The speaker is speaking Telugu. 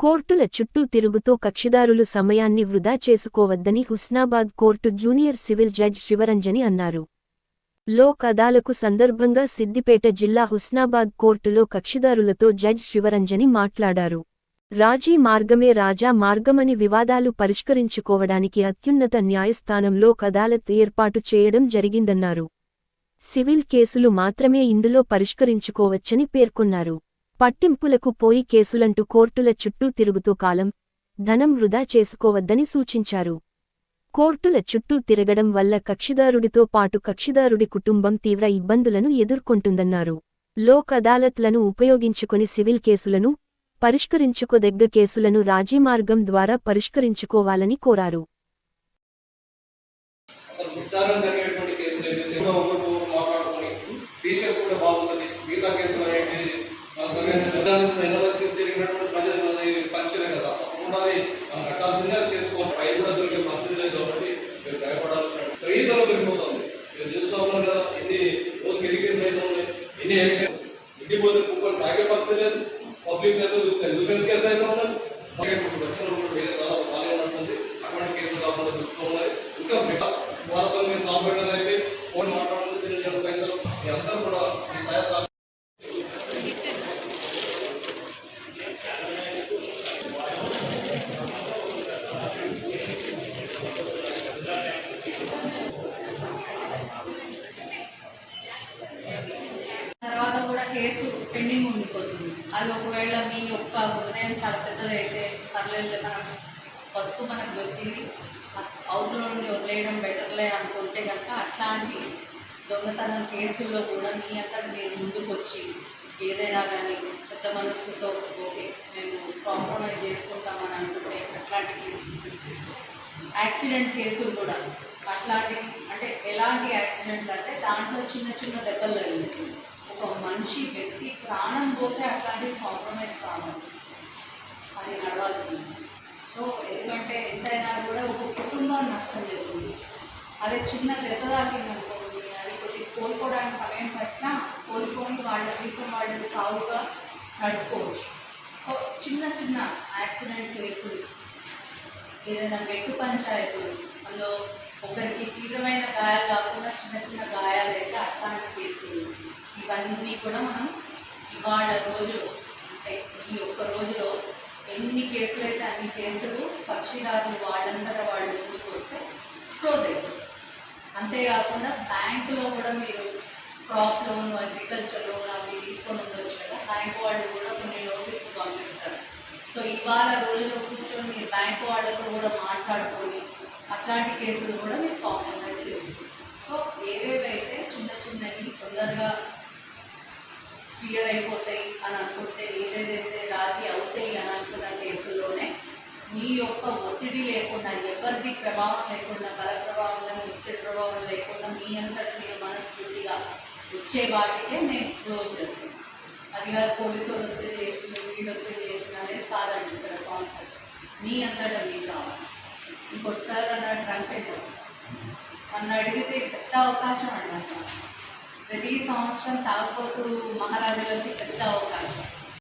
కోర్టుల చుట్టూ తిరుగుతూ కక్షిదారులు సమయాన్ని వృధా చేసుకోవద్దని Husnabad court junior civil judge Sivaranjani అన్నారు. లోక్ అదాలకు సందర్భంగా సిద్దిపేట జిల్లా హుస్నాబాద్ కోర్టులో కక్షిదారులతో జడ్జ్ శివరంజని మాట్లాడారు. రాజీ మార్గమే రాజా మార్గమని వివాదాలు పరిష్కరించుకోవడానికి అత్యున్నత న్యాయస్థానంలో కదాలత్ ఏర్పాటు చేయడం జరిగిందన్నారు. సివిల్ కేసులు మాత్రమే ఇందులో పరిష్కరించుకోవచ్చని పేర్కొన్నారు. పట్టింపులకు పోయి కేసులంటూ కోర్టుల చుట్టూ తిరుగుతూ కాలం ధనం వృధా చేసుకోవద్దని సూచించారు. కోర్టుల చుట్టూ తిరగడం వల్ల కక్షిదారుడితో పాటు కక్షిదారుడి కుటుంబం తీవ్ర ఇబ్బందులను ఎదుర్కొంటుందన్నారు. లోక్ అదాలత్లను ఉపయోగించుకొని సివిల్ కేసులను పరిష్కరించుకోదగ్గ కేసులను రాజీ మార్గం ద్వారా పరిష్కరించుకోవాలని కోరారు. ఎన్ని పోతే కుక్కలు తాగే పరిస్థితి లేదు. పబ్లిక్ కేసులు న్యూసెన్స్ కేసు అయితే ఉన్నది రక్షణ వేరే చాలా బాగానే ఉంటుంది అటువంటి కేసులు కాకుండా చూసుకోవాలి. ఇంకా మిగతా మీరు కాంపిటర్ అయితే ఫోన్ మాట్లాడుతుంది చిన్న చిన్న పైసలు మీ అందరూ కూడా కేసు పెండింగ్ ఉండిపోతుంది. అది ఒకవేళ మీ యొక్క హృదయం చాలా పెద్దదైతే పర్లేదు మనం వస్తువు మనకు దొరికింది. అవుతులో నుండి వదిలేయడం బెటర్లే అనుకుంటే కనుక అట్లాంటి దొంగతనం కేసుల్లో కూడా మీ అక్కడ మీరు ముందుకు వచ్చి ఏదైనా కానీ పెద్ద మనసుతో ఓకే మేము కాంప్రమైజ్ చేసుకుంటామని అనుకుంటే అట్లాంటి కేసులు. యాక్సిడెంట్ కేసులు కూడా అట్లాంటి అంటే ఎలాంటి యాక్సిడెంట్ అంటే దాంట్లో చిన్న చిన్న దెబ్బలు తగిలింది ఒక మనిషి వ్యక్తి ప్రాణం పోతే అట్లాంటి కాంప్రమైజ్ కావాలి అది నడవాల్సింది. సో ఎందుకంటే ఎంతైనా కూడా ఒక కుటుంబాన్ని నష్టం జరుగుతుంది. అదే చిన్న దెబ్బ తాకింది అది కొద్ది కోలుకోవడానికి సమయం పట్టినా కోలుకొని వాళ్ళ జీవితం వాళ్ళని సాగుగా నడుపుకోవచ్చు. సో చిన్న చిన్న యాక్సిడెంట్ కేసులు ఏదైనా గట్టు పంచాయతీలు అందులో ఒకరికి తీవ్రమైన గాయాలు కాకుండా చిన్న చిన్న గాయాలు అయితే అట్లాంటి కేసులు ఇవన్నీ కూడా మనం ఇవాళ రోజు అంటే ఈ ఒక్క రోజులో ఎన్ని కేసులు అయితే అన్ని కేసులు పక్షిదారులు వాళ్ళంతటా వాళ్ళు ముందుకు వస్తే క్లోజ్ అయిపోతుంది అంతేకాకుండా బ్యాంకులో కూడా మీరు క్రాప్ లోన్ అగ్రికల్చర్ లోన్ అవి తీసుకొని ఉండొచ్చు కదా. బ్యాంక్ వాళ్ళు కూడా కొన్ని నోటీసులు పంపిస్తారు. సో ఇవాళ రోజులో కూర్చొని మీరు బ్యాంక్ వాళ్ళతో కూడా మాట్లాడుకొని అట్లాంటి కేసులు కూడా మీరు కాంప్రమైజ్ చేసుకోండి సో ఏవేవైతే చిన్న చిన్నవి తొందరగా క్లియర్ అయిపోతాయి అని అనుకుంటే ఏదేదైతే రాజీ అవుతాయి అని అనుకున్న కేసుల్లోనే మీ యొక్క ఒత్తిడి లేకుండా ఎవరిది ప్రభావం లేకుండా బల ప్రభావం కానీ ఒత్తిడి ప్రభావం లేకుండా మీ అంతటి మీరు మనస్ఫూర్తిగా వచ్చే వాటికే మేము క్లోజ్ చేస్తాం అది కాదు పోలీసు వాళ్ళు ఒత్తిడి చేసిన వీళ్ళు ఒత్తిడి చేసిన అనేది కాదండి ఇక్కడ నీ మీ అంతటా మీరు రావాలి ఇంకొకసారి అన్నాడు ట్రంకెట్ నన్ను అడిగితే పెద్ద అవకాశం అండి అసలు ప్రతి సంవత్సరం తాగుపోతూ మహారాజులకి పెద్ద అవకాశం.